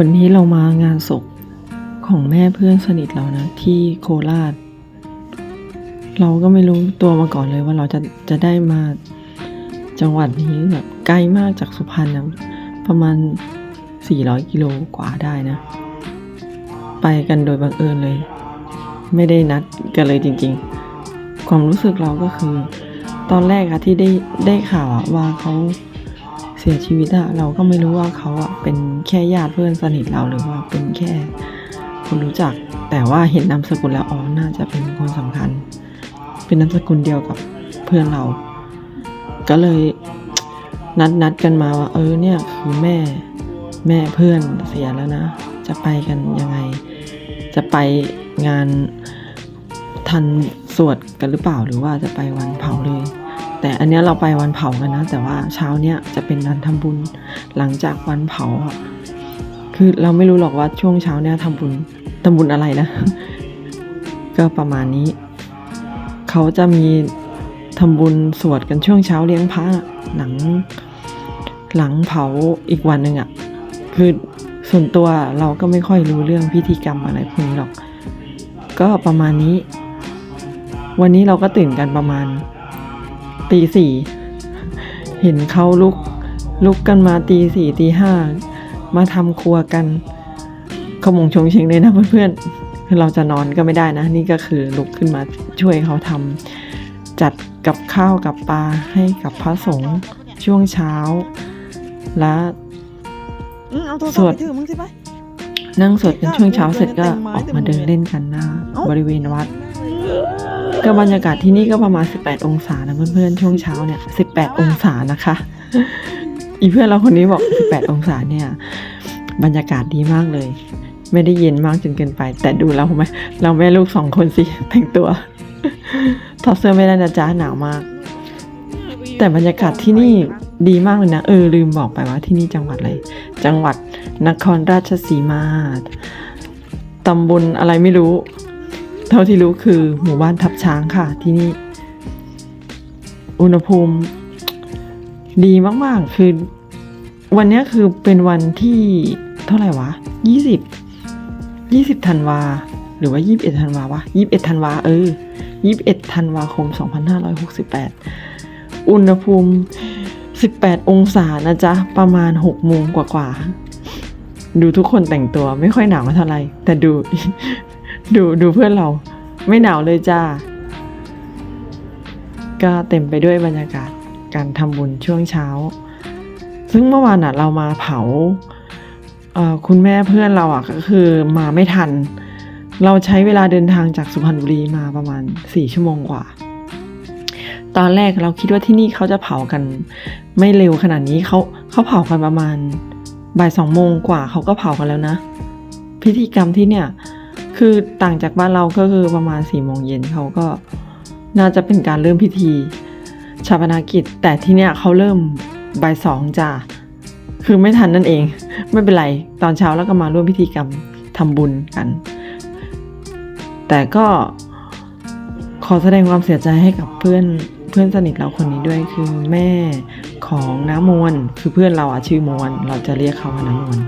วันนี้เรามางานศพของแม่เพื่อนสนิทเรานะ ที่โคราช เราก็ไม่รู้ตัวมาก่อนเลยว่าเราจะจะได้มาจังหวัดนี้แบบไกลมากจากสุพรรณนะประมาณ 400 กิโลกว่าได้นะ ไปกันโดยบังเอิญเลย ไม่ได้นัดกันเลยจริงๆ ความรู้สึกเราก็คือ ตอนแรกอะที่ได้ได้ข่าวอะว่าเขา สียชีวิตอะเราก็ไม่รู้ว่าเขาอะเป็นแค่ญาติเพื่อนสนิทเราหรือว่าเป็นแค่คนรู้จัก แต่ว่าเห็นนามสกุลแล้วอ๋อน่าจะเป็นคนสำคัญ เป็นนามสกุลเดียวกับเพื่อนเรา ก็เลยนัดนัดกันมาว่า เออเนี่ยคือแม่แม่เพื่อนเสียแล้วนะ จะไปกันยังไง จะไปงานทันสวดกันหรือเปล่าหรือว่าจะไปวันเผาเลย แต่อันนี้เราไปวันเผากันนะ แต่ว่าเช้าเนี้ยจะเป็นการทำบุญหลังจากวันเผาอะคือเราไม่รู้หรอกว่าช่วงเช้าเนี้ยทำบุญทำบุญอะไรนะ ก็ประมาณนี้ เขาจะมีทำบุญสวดกันช่วงเช้าเลี้ยงพระหลังหลังเผาอีกวันหนึ่งอะ่ะ คือส่วนตัวเราก็ไม่ค่อยรู้เรื่องพิธีกรรมอะไรพวกนี้หรอก ก็ประมาณนี้ วันนี้เราก็ตื่นกันประมาณ ตีสี่เห็นเขาลุกลุกกันมาตีสี่ตีห้ามาทำครัวกันขมงชงเชงเลยนะเพื่อนๆคือเราจะนอนก็ไม่ได้นะ นี่ก็คือลุกขึ้นมาช่วยเขาทำจัดกับข้าวกับปลาให้กับพระสงฆ์ช่วงเช้า และสวดนั่งสวดกันช่วงเช้าเสร็จก็ออกมาเดินเล่นกันหน้าบริเวณวัด ก็บรรยากาศที่นี่ก็ประมาณ 18 องศานะเพื่อนๆ ช่วงเช้าเนี่ย 18 องศานะคะ อีเพื่อนเราคนนี้บอก 18 องศาเนี่ย บรรยากาศดีมากเลย ไม่ได้เย็นมากจนเกินไป แต่ดูเราไหมเราแม่ลูกสองคนสิ แต่งตัวถอดเสื้อไม่ได้นะจ๊ะหนาวมาก แต่บรรยากาศที่นี่ดีมากเลยนะ เออลืมบอกไปว่าที่นี่จังหวัดอะไร จังหวัดนครราชสีมา ตำบลอะไรไม่รู้ เท่าที่รู้คือหมู่บ้านทับช้างค่ะที่นี่ อุณหภูมิ ดีมากๆ คือ วันนี้คือเป็นวันที่เท่าไหร่วะยี่สิบยี่สิบธันวา หรือว่ายี่สิบเอ็ดธันวาวะยี่สิบเอ็ดธันวาเออยี่สิบเอ็ดธันวาคมสองพันห้าร้อยหกสิบแปดอุณหภูมิสิบแปดองศานะจ๊ะ ประมาณหกโมงกว่าๆดูทุกคนแต่งตัวไม่ค่อยหนาวเท่าไหร่แต่ดู ดูดูเพื่อนเรา ไม่หนาวเลยจ้า ก็เต็มไปด้วยบรรยากาศการทำบุญช่วงเช้า ซึ่งเมื่อวานอะ เรามาเผาคุณแม่เพื่อนเราอะก็คือมาไม่ทัน เราใช้เวลาเดินทางจากสุพรรณบุรีมาประมาณสี่ชั่วโมงกว่า ตอนแรกเราคิดว่าที่นี่เขาจะเผากัน ไม่เร็วขนาดนี้เขาเขาเผากันประมาณบ่ายสองโมงกว่าเขาก็เผากันแล้วนะ พิธีกรรมที่เนี่ย คือต่างจากบ้านเราก็คือประมาณสี่โมงเย็นเขาก็น่าจะเป็นการเริ่มพิธีชาปนากิจ แต่ที่เนี่ยเขาเริ่มบ่ายสองจ้าคือไม่ทันนั่นเอง ไม่เป็นไร ตอนเช้าแล้วก็มาร่วมพิธีกรรมทำบุญกัน แต่ก็ขอแสดงความเสียใจให้กับเพื่อนเพื่อนสนิทเราคนนี้ด้วยคือแม่ของน้ามวลคือเพื่อนเราอะชื่อมวลเราจะเรียกเขาว่าน้ามวล